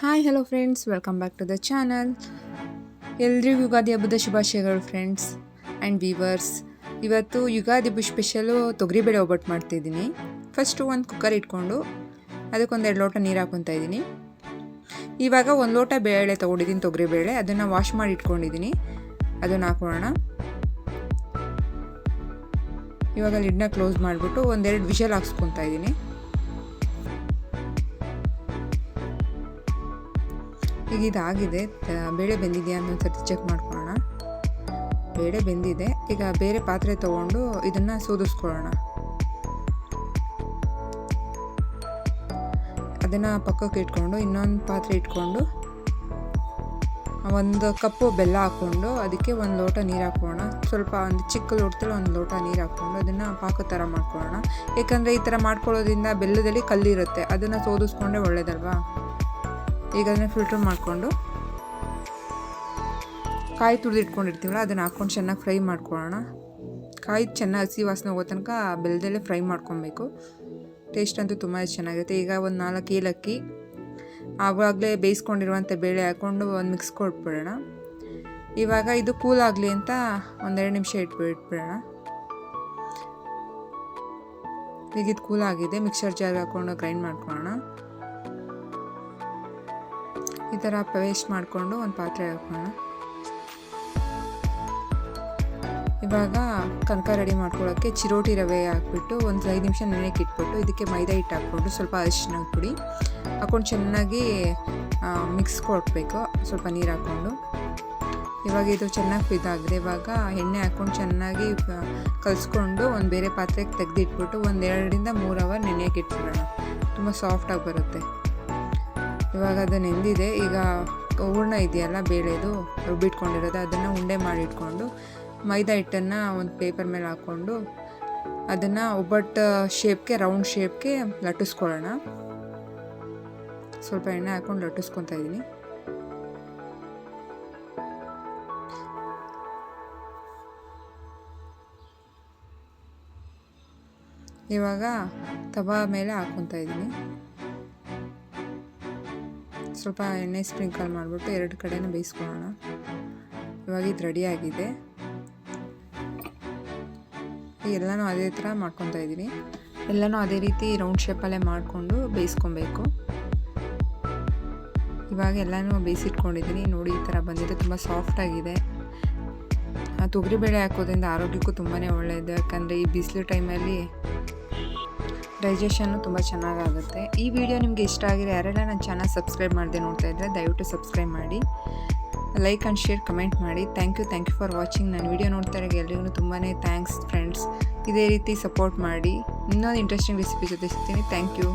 Hi hello friends welcome back to the channel ಎಲ್ರಿಗೂ ಯುಗಾದಿ ಹಬ್ಬದ ಶುಭಾಶಯಗಳು ಫ್ರೆಂಡ್ಸ್ ಆ್ಯಂಡ್ ವೀವರ್ಸ್ ಇವತ್ತು ಯುಗಾದಿ ಹಬ್ಬ ಸ್ಪೆಷಲು ತೊಗರಿಬೇಳೆ ಒಬ್ಬಟ್ಟು ಮಾಡ್ತಿದ್ದೀನಿ ಫಸ್ಟು ಒಂದು ಕುಕ್ಕರ್ ಇಟ್ಕೊಂಡು ಅದಕ್ಕೊಂದು ಎರಡು ಲೋಟ ನೀರು ಹಾಕೊತಾ ಇದ್ದೀನಿ. ಇವಾಗ ಒಂದು ಲೋಟ ಬೇಳೆ ತೊಗೊಂಡಿದ್ದೀನಿ, ತೊಗರಿಬೇಳೆ. ಅದನ್ನು ವಾಶ್ ಮಾಡಿ ಇಟ್ಕೊಂಡಿದ್ದೀನಿ. ಅದನ್ನು ಹಾಕೊಳ್ಳೋಣ ಇವಾಗ ಲಿಡ್ನ ಕ್ಲೋಸ್ ಮಾಡಿಬಿಟ್ಟು ಒಂದೆರಡು ವಿಷಲ್ ಹಾಕ್ಸ್ಕೊತಾ ಇದ್ದೀನಿ. ಈಗ ಇದಾಗಿದೆ. ಬೇಳೆ ಬೆಂದಿದೆಯಾ ಅನ್ನೋ ಸರ್ತಿ ಚೆಕ್ ಮಾಡ್ಕೊಳ್ಳೋಣ. ಬೇಳೆ ಬೆಂದಿದೆ. ಈಗ ಬೇರೆ ಪಾತ್ರೆ ತೊಗೊಂಡು ಇದನ್ನು ಸೋದಿಸ್ಕೊಳ್ಳೋಣ. ಅದನ್ನು ಪಕ್ಕಕ್ಕೆ ಇಟ್ಕೊಂಡು, ಇನ್ನೊಂದು ಪಾತ್ರೆ ಇಟ್ಕೊಂಡು, ಒಂದು ಕಪ್ಪು ಬೆಲ್ಲ ಹಾಕ್ಕೊಂಡು, ಅದಕ್ಕೆ ಒಂದು ಲೋಟ ನೀರು ಹಾಕೋಣ ಸ್ವಲ್ಪ ಒಂದು ಚಿಕ್ಕ ಲೋಟದಲ್ಲಿ ಒಂದು ಲೋಟ ನೀರು ಹಾಕ್ಕೊಂಡು, ಅದನ್ನು ಪಾಕ ಥರ ಮಾಡ್ಕೊಳ್ಳೋಣ. ಏಕೆಂದರೆ ಈ ಥರ ಮಾಡ್ಕೊಳ್ಳೋದ್ರಿಂದ ಬೆಲ್ಲದಲ್ಲಿ ಕಲ್ಲಿರುತ್ತೆ. ಅದನ್ನು ಸೋದಿಸ್ಕೊಂಡೆ ಒಳ್ಳೇದಲ್ವಾ? ಈಗ ಅದನ್ನ ಫಿಲ್ಟರ್ ಮಾಡಿಕೊಂಡು ಕಾಯಿ ತುಳಿದಿಟ್ಕೊಂಡಿರ್ತೀವಲ್ಲ ಅದನ್ನು ಹಾಕ್ಕೊಂಡು ಚೆನ್ನಾಗಿ ಫ್ರೈ ಮಾಡ್ಕೊಳ್ಳೋಣ. ಕಾಯಿ ಚೆನ್ನಾಗಿ ಹಸಿ ವಾಸನೆ ಹೋಗೋ ತನಕ ಬೆಲ್ಲದಲ್ಲೇ ಫ್ರೈ ಮಾಡ್ಕೊಬೇಕು. ಟೇಸ್ಟ್ ಅಂತೂ ತುಂಬ ಚೆನ್ನಾಗಿರುತ್ತೆ. ಈಗ ಒಂದು ನಾಲ್ಕು ಏಲಕ್ಕಿ, ಆವಾಗಲೇ ಬೇಯಿಸ್ಕೊಂಡಿರುವಂಥ ಬೇಳೆ ಹಾಕ್ಕೊಂಡು ಒಂದು ಮಿಕ್ಸ್ ಕೊಟ್ಬಿಡೋಣ. ಇವಾಗ ಇದು ಕೂಲ್ ಆಗಲಿ ಅಂತ ಒಂದೆರಡು ನಿಮಿಷ ಇಟ್ಬಿಟ್ಟು ಇಟ್ಬಿಡೋಣ ಈಗ ಇದು ಕೂಲ್ ಆಗಿದೆ. ಮಿಕ್ಸರ್ ಜಾರ್ ಹಾಕ್ಕೊಂಡು ಗ್ರೈಂಡ್ ಮಾಡ್ಕೊಳ್ಳೋಣ. ಈ ಥರ ಪೇಸ್ಟ್ ಮಾಡಿಕೊಂಡು ಒಂದು ಪಾತ್ರೆ ಹಾಕೋಣ. ಇವಾಗ ಕನಕ ರೆಡಿ ಮಾಡ್ಕೊಳ್ಳೋಕ್ಕೆ ಚಿರೋಟಿ ರವೆ ಹಾಕ್ಬಿಟ್ಟು ಒಂದು ಐದು ನಿಮಿಷ ನೆನೆಗೆ ಇಟ್ಬಿಟ್ಟು ಇದಕ್ಕೆ ಮೈದಾ ಹಿಟ್ಟು ಹಾಕ್ಕೊಂಡು ಸ್ವಲ್ಪ ಅರಿಶಿನ ಪುಡಿ ಹಾಕ್ಕೊಂಡು ಚೆನ್ನಾಗಿ ಮಿಕ್ಸ್ ಕೊಡಬೇಕು ಸ್ವಲ್ಪ ನೀರು ಹಾಕ್ಕೊಂಡು. ಇವಾಗ ಇದು ಚೆನ್ನಾಗಿ ಇದಾಗಿದೆ ಇವಾಗ ಎಣ್ಣೆ ಹಾಕ್ಕೊಂಡು ಚೆನ್ನಾಗಿ ಕಲಿಸ್ಕೊಂಡು ಒಂದು ಬೇರೆ ಪಾತ್ರೆಗೆ ತೆಗೆದಿಟ್ಬಿಟ್ಟು ಒಂದು ಎರಡರಿಂದ ಮೂರು ಅವರ್ ನೆನೆಯಕ್ಕೆ ಇಟ್ಬಿಡೋಣ. ತುಂಬ ಸಾಫ್ಟಾಗಿ ಬರುತ್ತೆ. ಇವಾಗ ಅದು ನೆಂದಿದೆ. ಈಗ ಹೂರ್ಣ ಇದೆಯಲ್ಲ, ಬೇಳೆದು ರುಬ್ಬಿಟ್ಕೊಂಡಿರೋದು, ಅದನ್ನು ಉಂಡೆ ಮಾಡಿ ಇಟ್ಕೊಂಡು ಮೈದಾ ಹಿಟ್ಟನ್ನು ಒಂದು ಪೇಪರ್ ಮೇಲೆ ಹಾಕ್ಕೊಂಡು ಅದನ್ನು ಒಬ್ಬಟ್ಟು ಶೇಪ್ಗೆ ರೌಂಡ್ ಶೇಪ್ಗೆ ಲಟ್ಟಿಸ್ಕೊಳ್ಳೋಣ. ಸ್ವಲ್ಪ ಎಣ್ಣೆ ಹಾಕ್ಕೊಂಡು ಲಟ್ಟಿಸ್ಕೊತಾ ಇದ್ದೀನಿ. ಇವಾಗ ತವಾ ಮೇಲೆ ಹಾಕ್ಕೊತಾ ಇದ್ದೀನಿ. ಸ್ವಲ್ಪ ಎಣ್ಣೆ ಸ್ಪ್ರಿಂಕಲ್ ಮಾಡಿಬಿಟ್ಟು ಎರಡು ಕಡೆನೂ ಬೇಯಿಸ್ಕೊಳ್ಳೋಣ. ಇವಾಗ ಇದು ರೆಡಿಯಾಗಿದೆ ಎಲ್ಲನೂ ಅದೇ ಥರ ಮಾಡ್ಕೊತಾ ಇದ್ದೀನಿ ಎಲ್ಲನೂ ಅದೇ ರೀತಿ ರೌಂಡ್ ಶೇಪಲ್ಲೇ ಮಾಡಿಕೊಂಡು ಬೇಯಿಸ್ಕೊಬೇಕು. ಇವಾಗ ಎಲ್ಲನೂ ಬೇಯಿಸಿಟ್ಕೊಂಡಿದ್ದೀನಿ. ನೋಡಿ, ಈ ಥರ ಬಂದಿದೆ. ತುಂಬ ಸಾಫ್ಟಾಗಿದೆ ತೊಗರಿಬೇಳೆ ಹಾಕೋದ್ರಿಂದ ಆರೋಗ್ಯಕ್ಕೂ ತುಂಬಾ ಒಳ್ಳೆಯದು ಯಾಕಂದರೆ ಈ ಬಿಸಿಲು ಟೈಮಲ್ಲಿ ಡೈಜೆಷನ್ನು ತುಂಬ ಚೆನ್ನಾಗಾಗುತ್ತೆ. ಈ ವಿಡಿಯೋ ನಿಮಗೆ ಇಷ್ಟ ಆಗಿದೆ ಯಾರೆಲ್ಲ ನನ್ನ ಚಾನಲ್ ಸಬ್ಸ್ಕ್ರೈಬ್ ಮಾಡದೆ ನೋಡ್ತಾ ಇದ್ದರೆ ದಯವಿಟ್ಟು ಸಬ್ಸ್ಕ್ರೈಬ್ ಮಾಡಿ. ಲೈಕ್ ಆ್ಯಂಡ್ ಶೇರ್ ಕಮೆಂಟ್ ಮಾಡಿ. Thank you thank you for watching ನನ್ನ ವಿಡಿಯೋ ನೋಡ್ತಾ ಇರೋ ಎಲ್ರಿಗೂ ತುಂಬಾ ಥ್ಯಾಂಕ್ಸ್ ಫ್ರೆಂಡ್ಸ್ ಇದೇ ರೀತಿ ಸಪೋರ್ಟ್ ಮಾಡಿ. ಇನ್ನೊಂದು ಇಂಟ್ರೆಸ್ಟಿಂಗ್ ರೆಸಿಪಿ ಜೊತೆ ಸಿಗ್ತೀನಿ. Thank you